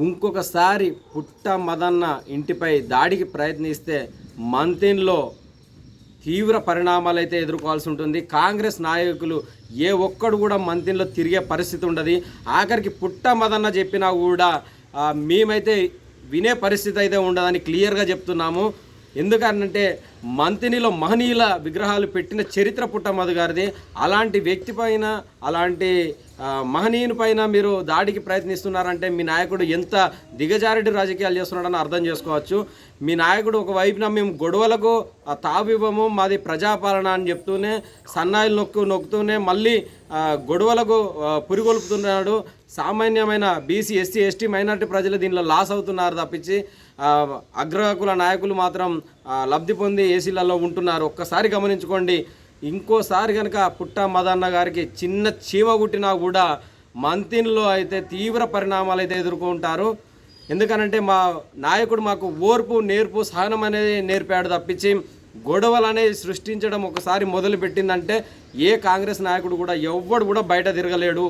ఇంకొకసారి పుట్ట మదన్న ఇంటిపై దాడికి ప్రయత్నిస్తే మంతిన్లో తీవ్ర పరిణామాలు అయితే ఎదుర్కోవాల్సి ఉంటుంది. కాంగ్రెస్ నాయకులు ఏ ఒక్కడు కూడా మంతిన్లో తిరిగే పరిస్థితి ఉండదు. ఆఖరికి పుట్ట మదన్న చెప్పినా కూడా మేమైతే వినే పరిస్థితి అయితే ఉండదని క్లియర్గా చెప్తున్నాము. ఎందుకంటే మంతినిలో మహనీయుల విగ్రహాలు పెట్టిన చరిత్ర పుట్టమధు గారిది. అలాంటి వ్యక్తి పైన అలాంటి మహనీయుని పైన మీరు దాడికి ప్రయత్నిస్తున్నారంటే మీ నాయకుడు ఎంత దిగజారిడి రాజకీయాలు చేస్తున్నాడని అర్థం చేసుకోవచ్చు. మీ నాయకుడు ఒకవైపున మేము గొడవలకు తావివ్వము మాది ప్రజాపాలన అని చెప్తూనే సన్నాయిలు నొక్కు నొక్కుతూనే మళ్ళీ గొడవలకు పురిగొల్పుతున్నాడు. సామాన్యమైన బీసీ ఎస్సీ ఎస్టీ మైనార్టీ ప్రజలు దీనిలో లాస్ అవుతున్నారు తప్పించి అగ్రహకుల అగ్రకుల నాయకులు మాత్రం లబ్ధి పొంది ఏసీలలో ఉంటున్నారు. ఒక్కసారి గమనించుకోండి. ఇంకోసారి కనుక పుట్ట మదన్న గారికి చిన్న చీమ కుట్టినా కూడా మంతిన్లో అయితే తీవ్ర పరిణామాలు అయితే ఎదుర్కొంటారు. ఎందుకనంటే మా నాయకుడు మాకు ఓర్పు నేర్పు సహనం అనేది నేర్పాడు తప్పించి గొడవలు అనేది సృష్టించడం ఒకసారి మొదలుపెట్టిందంటే ఏ కాంగ్రెస్ నాయకుడు కూడా ఎవ్వడు కూడా బయట తిరగలేడు.